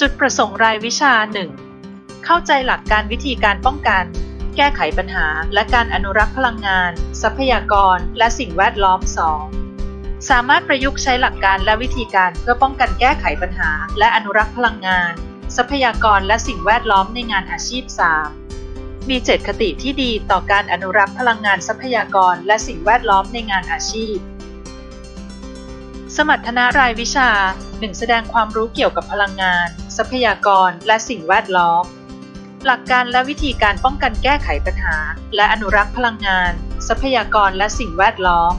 จุดประสงค์รายวิชา 1. เข้าใจหลักการวิธีการป้องกัน แก้ไขปัญหา และการอนุรักษ์พลังงาน ทรัพยากร และสิ่งแวดล้อม 2. สามารถประยุกต์ใช้หลักการและวิธีการเพื่อป้องกันแก้ไขปัญหา และอนุรักษ์พลังงาน ทรัพยากรและสิ่งแวดล้อมในงานอาชีพ 3. มีเจตคติที่ดีต่อการอนุรักษ์พลังงานทรัพยากร และสิ่งแวดล้อมในงานอาชีพสมรรถนะรายวิชา 1. แสดงความรู้เกี่ยวกับพลังงาน ทรัพยากร และสิ่งแวดล้อม หลักการและวิธีการป้องกันแก้ไขปัญหา และอนุรักษ์พลังงาน ทรัพยากรและสิ่งแวดล้อม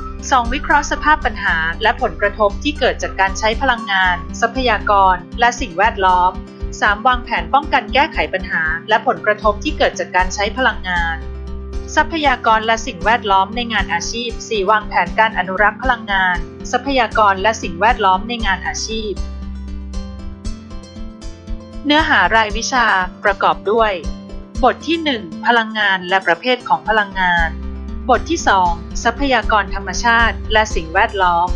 2. วิเคราะห์สภาพปัญหา และผลกระทบที่เกิดจากการใช้พลังงาน ทรัพยากร และสิ่งแวดล้อม 3. วางแผนป้องกันแก้ไขปัญหา และผลกระทบที่เกิดจากการใช้พลังงาน ทรัพยากรและสิ่งแวดล้อมในงานอาชีพ 4. วางแผนการอนุรักษ์พลังงาน ทรัพยากรและสิ่งแวดล้อมในงานอาชีพ เนื้อหารายวิชาประกอบด้วย บทที่ 1 พลังงานและประเภทของพลังงาน บทที่ 2 ทรัพยากรธรรมชาติ และสิ่งแวดล้อม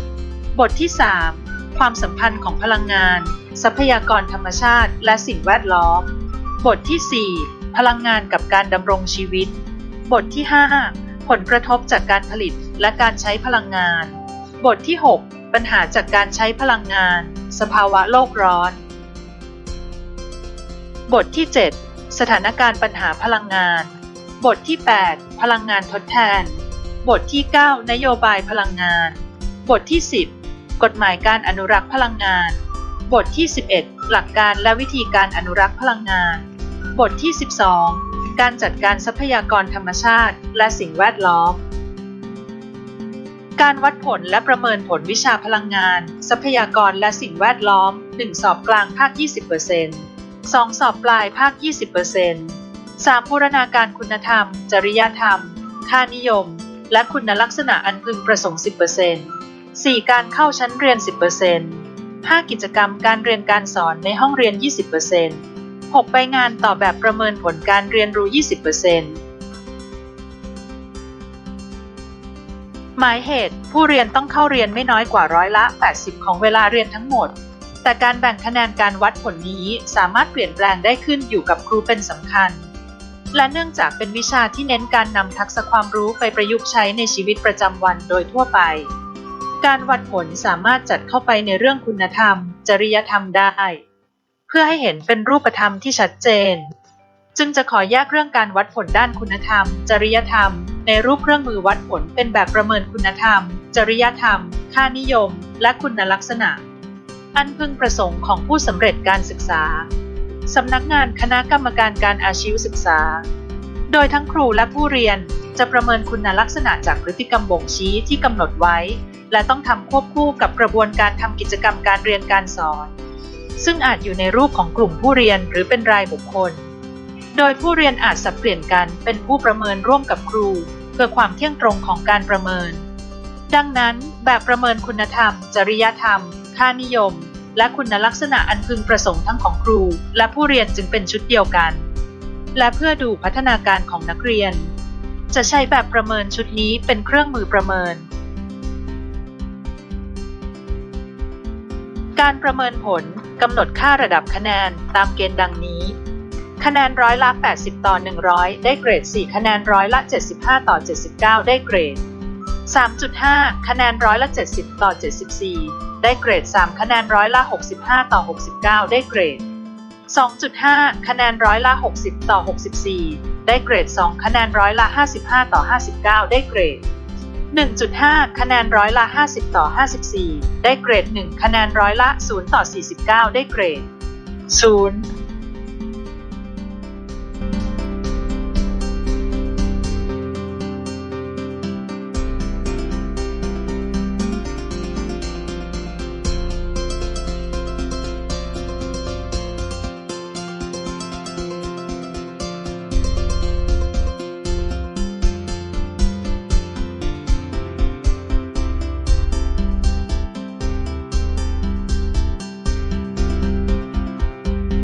บทที่ 3 ความสัมพันธ์ของพลังงาน ทรัพยากรธรรมชาติ และสิ่งแวดล้อม บทที่ 4 พลังงานกับการดำรงชีวิต บทที่ 5 ผลกระทบจากการผลิตและการใช้พลังงาน บทที่ 6 ปัญหาจากการใช้พลังงาน สภาวะโลกร้อน บทที่ 7 สถานการณ์ปัญหาพลังงาน บทที่ 8 พลังงานทดแทน บทที่ 9 นโยบายพลังงาน บทที่ 10 กฎหมายการอนุรักษ์พลังงาน บทที่ 11 หลักการและวิธีการอนุรักษ์พลังงาน บทที่ 12 การจัดการทรัพยากรธรรมชาติ และสิ่งแวดล้อม การวัดผลและประเมินผลวิชาพลังงาน ทรัพยากรและสิ่งแวดล้อม 1 สอบกลางภาค 20% 2 สอบปลายภาค 20% 3. บูรณาการคุณธรรม จริยธรรม ค่านิยม และคุณลักษณะอันพึงประสงค์ 10% 4. การเข้าชั้นเรียน 10% 5. กิจกรรมการเรียนการสอนในห้องเรียน 20% 6. ไปงานต่อแบบประเมินผลการเรียนรู้ 20%หมายเหตุผู้เรียนต้องเข้าเรียนไม่น้อยกว่าร้อยละ 80 ของเวลาเรียนทั้งหมด แต่การแบ่งคะแนนการวัดผลนี้สามารถเปลี่ยนแปลงได้ขึ้นอยู่กับครูเป็นสำคัญ และเนื่องจากเป็นวิชาที่เน้นการนำทักษะความรู้ไปประยุกต์ใช้ในชีวิตประจำวันโดยทั่วไป การวัดผลสามารถจัดเข้าไปในเรื่องคุณธรรม จริยธรรมได้ เพื่อให้เห็นเป็นรูปธรรมที่ชัดเจน จึงจะขอแยกเรื่องการวัดผลด้านคุณธรรม จริยธรรม ในรูปเครื่องมือวัดผลเป็นแบบประเมินคุณธรรม จริยธรรม ค่านิยม และคุณลักษณะ อันพึงประสงค์ของผู้สำเร็จการศึกษา สำนักงานคณะกรรมการการอาชีวศึกษา โดยทั้งครูและผู้เรียนจะประเมินคุณลักษณะจากพฤติกรรมบ่งชี้ที่กำหนดไว้ และต้องทำควบคู่กับกระบวนการทำกิจกรรมการเรียนการสอน ซึ่งอาจอยู่ในรูปของกลุ่มผู้เรียนหรือเป็นรายบุคคล โดยผู้เรียนอาจสับเปลี่ยนกันเป็นผู้ประเมินร่วมกับครู เพื่อความเที่ยงตรงของการประเมิน ดังนั้นแบบประเมินคุณธรรม จริยธรรม ค่านิยม และคุณลักษณะอันพึงประสงค์ทั้งของครู และผู้เรียนจึงเป็นชุดเดียวกัน และเพื่อดูพัฒนาการของนักเรียน จะใช้แบบประเมินชุดนี้เป็นเครื่องมือประเมิน การประเมินผลกำหนดค่าระดับคะแนนตามเกณฑ์ดังนี้ คะแนนร้อยละ 80 ต่อ 100 ได้เกรด 4 คะแนนร้อยละ 75 ต่อ 79 ได้เกรด 3.5 คะแนนร้อยละ 70 ต่อ 74 ได้เกรด 3 คะแนนร้อยละ 65 ต่อ 69 ได้เกรด 2.5 คะแนนร้อยละ 60 ต่อ 64 ได้เกรด 2 คะแนนร้อยละ 55 ต่อ 59 ได้เกรด 1.5 คะแนนร้อยละ 50 ต่อ 54 ได้เกรด 1 คะแนนร้อยละ 0 ต่อ 49 ได้เกรด 0